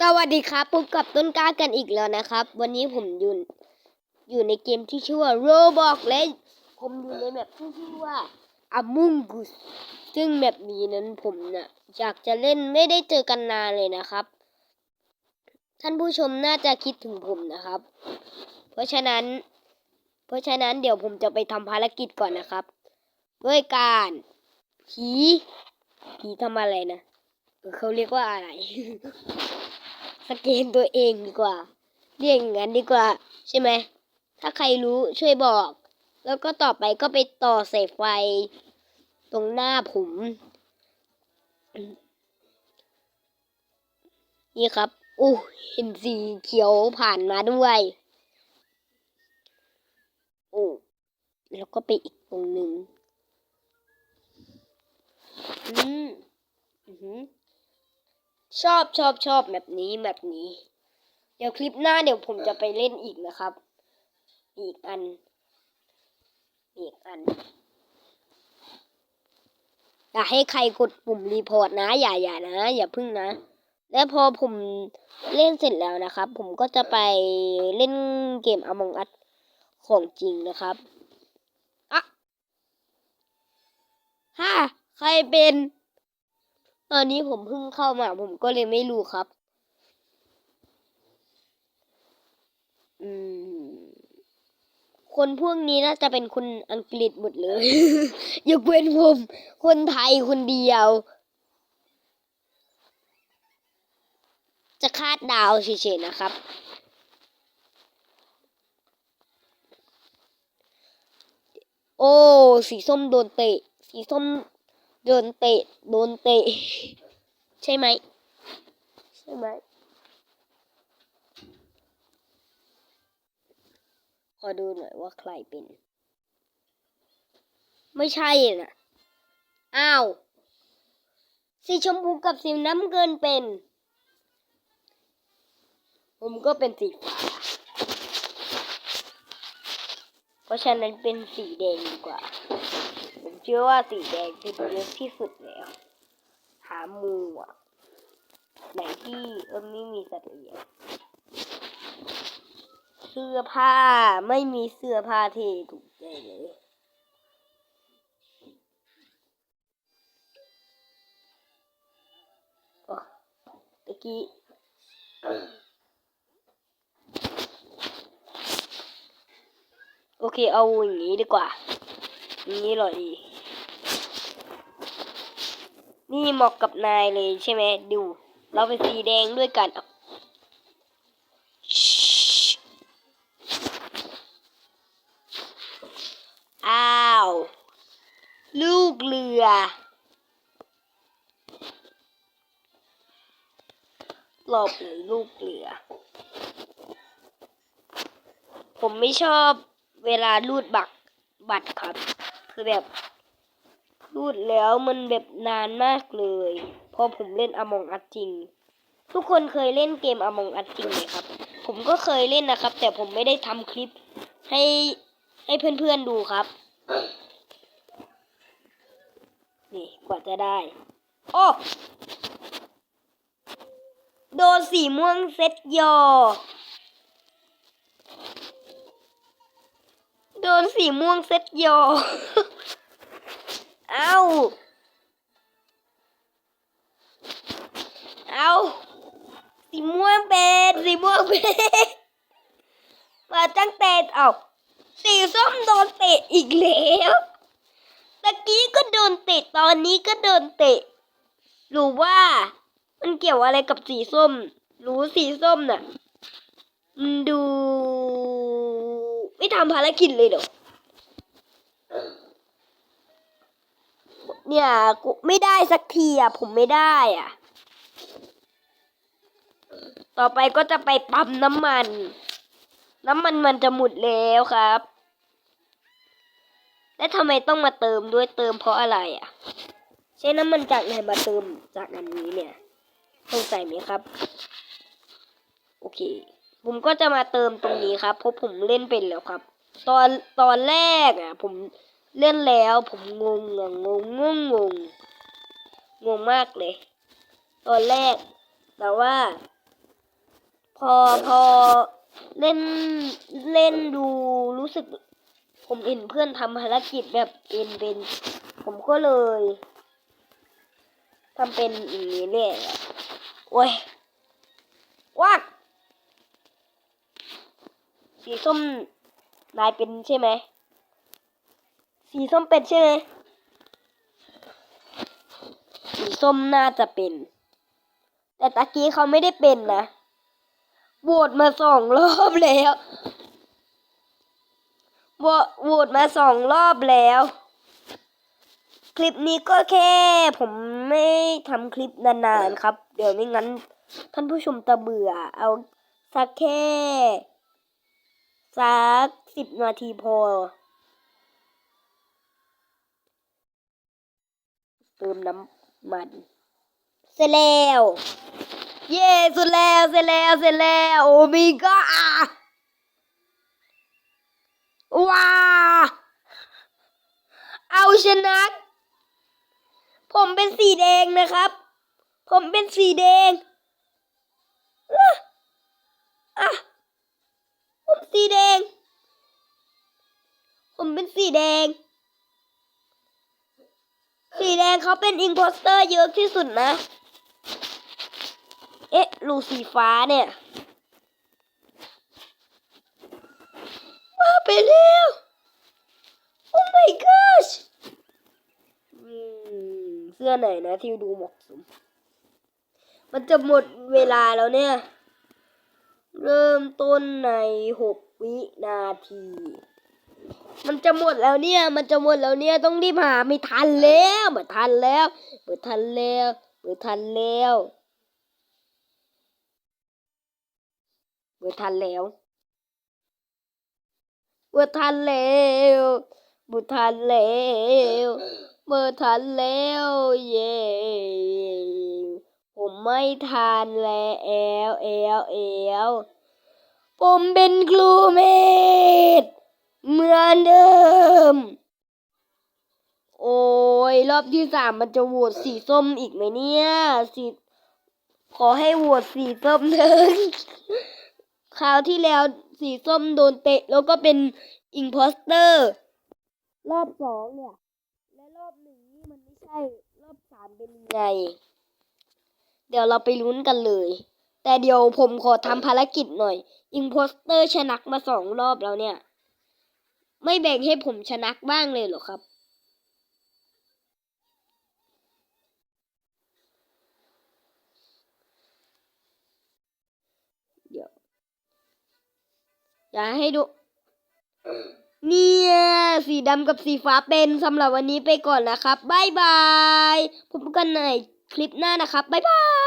สวัสดีครับพบกับต้นกล้ากันอีกแล้วนะครับ วันนี้ผมยู่อยู่ในเกมที่ชื่อว่า Roblox และผมอยู่ในแมปที่ชื่อว่า Among Us ซึ่งแมปนี้นั้นผมน่ะอยากจะเล่นไม่ได้เจอกันนานเลยนะครับ ท่านผู้ชมน่าจะคิดถึงผมนะครับ เพราะฉะนั้น เพราะฉะนั้นเดี๋ยวผมจะไปทำภารกิจก่อนนะครับ ด้วยการผีผีทำอะไรนะเขาเรียกว่าอะไร สแกนตัวเองดีกว่า เรียกอย่างนั้นดีกว่า ใช่ไหม ถ้าใครรู้ช่วยบอก แล้วก็ต่อไปก็ไปต่อสายไฟ ตรงหน้าผม นี่ครับอู้เห็นสีเขียวผ่านมาด้วยโอ้แล้วก็ไปอีกตรงหนึ่งอืมอือหือ ชอบชอบชอบแบบนี้แบบนี้ เดี๋ยวคลิปหน้าเดี๋ยวผมจะไปเล่นอีกนะครับ อีกอัน อีกอัน อย่าให้ใครกดปุ่มรีพอร์ตนะ อย่าอย่านะ อย่าพึ่งนะ และพอผมเล่นเสร็จแล้วนะครับ ผมก็จะไปเล่นเกม Among Us ของจริงนะครับอะฮ่าใครเป็น อนนี้ผมเพิ่งเข้ามา ผมก็เลยไม่รู้ครับ อืม คนพวกนี้น่าจะเป็นคนอังกฤษหมดเลย ยกเว้นผม คนไทยคนเดียว จะคาดดาวเฉยๆนะครับโอ้ สีส้มโดนเตะ สีส้ม โดนเตะ โดนเตะ ใช่ไหม ใช่ไหม ขอดูหน่อยว่าใครเป็น ไม่ใช่น่ะอ้าว สีชมพูกับสีน้ำเงินเป็น ผมก็เป็นสีฟ้าเพราะฉะนั้นเป็นสีแดงดีกว่า ผมเชื่อว่าสีแดงเป็นเยอะที่สุดแล้ว หาหมูอะไหนที่เออไม่มีสัตว์เลี้ยงเสื้อผ้าไม่มีเสื้อผ้าที่ถูกใจเลยโอ้ตะกี้โอเคเอาอย่างนี้ดีกว่า นี้หรอดี นี่เหมาะกับนายเลยใช่ไหมดู เราเป็นสีแดงด้วยกันอ้าว ลูกเรือ หลบเลยลูกเรือ ผมไม่ชอบเวลารูดบักบัตรครับ คือแบบรูดแล้วมันแบบนานมากเลยพอผมเล่นอมองอัดจริง ทุกคนเคยเล่นเกมอมองอัดจริงไหมครับ ผมก็เคยเล่นนะครับ แต่ผมไม่ได้ทำคลิปให้ให้เพื่อนๆดูครับ นี่กว่าจะได้ โอ้โดนสีม่วงเซ็ตยอ โดนสีม่วงเซ็ตยอ เอาเอาสีม่วงเป็นสีม่วงเป็นมาตั้งแต่เอาสีส้มโดนเตะอีกแล้วตะกี้ก็โดนเตะตอนนี้ก็โดนเตะหรือว่ามันเกี่ยวอะไรกับสีส้ม รู้สีส้มน่ะมันดู ไม่ทำภารกิจเลยเหรอเนี่ยกูไม่ได้สักทีอะ ผมไม่ได้อะ ต่อไปก็จะไปปั๊มน้ำมัน น้ำมันมันจะหมดแล้วครับ และทำไมต้องมาเติมด้วยเติมเพราะอะไรอะ ใช้น้ำมันจากไหนมาเติมจากอันนี้เนี่ยสงสัยไหมครับ โอเค ผมก็จะมาเติมตรงนี้ครับเพราะผมเล่นเป็นแล้วครับ ตอนตอนแรกอะ ผมเล่นแล้วผมงงอะงงงงงงงงมากเลย ตอนแรก แต่ว่า พอพอเล่นเล่นดูรู้สึก ผมเห็นเพื่อนทำภารกิจแบบเป็นเป็น ผมก็เลยทำเป็นอย่างนี้เลยอะโอ้ยวัก สีส้มนายเป็นใช่ไหม สีส้มเป็นใช่ไหม สีส้มน่าจะเป็น แต่ตะกี้เขาไม่ได้เป็นนะโหวตมาสองรอบแล้วโหวตมาสองรอบแล้ว คลิปนี้ก็แค่ ผมไม่ทำคลิปนานๆครับ เดี๋ยวไม่งั้น ท่านผู้ชมจะเบื่อ เอาสักแค่ สักสิบนาทีพอ เติมน้ำมัน เสร็จแล้ว เย้สุดแล้วเสร็จแล้วเสร็จแล้วโอ้มีก็ว้า เอาชนะ ผมเป็นสีแดงนะครับ ผมเป็นสีแดงอะอะ สีแดง ผมเป็นสีแดง สีแดงเขาเป็นอิงโพสเตอร์เยอะที่สุดนะ เอ๊ะรูสีฟ้าเนี่ยมาไปแล้ว โอ้ my gosh เสื้อไหนนะที่ดูเหมาะสม มันจะหมดเวลาแล้วเนี่ย เริ่มต้นในหกวินาที มันจะหมดแล้วเนี่ย มันจะหมดแล้วเนี่ยต้องรีบหาไม่ทันแล้วไม่ทันแล้วไม่ทันแล้วไม่ทันแล้วเวทันแล้วเวทันแล้วบุทันแล้วเมื่อทันแล้ว เย่ ไม่ทันแล้วเอลเอลเอลผมเป็นครูเมดเหมือนเดิม โอ้ยรอบที่สามมันจะโหวตสีส้มอีกไหมเนี่ยสีขอให้โหวตสีส้มเถอะคราวที่แล้วสีส้มโดนเตะแล้วก็เป็นอิงโพสเตอร์ รอบสองเนี่ย และรอบหนึ่งนี่มันไม่ใช่ รอบสามเป็นยังไง เดี๋ยวเราไปลุ้นกันเลย แต่เดี๋ยวผมขอทำภารกิจหน่อย อิงโพสเตอร์ชนะมาสองรอบแล้วเนี่ย ไม่แบ่งให้ผมชนะบ้างเลยเหรอครับ เดี๋ยว อย่าให้ดูเนี่ยสีดำกับสีฟ้าเป็นสำหรับวันนี้ไปก่อนนะครับ บ๊ายบายพบกันในคลิปหน้านะครับ บ๊ายบาย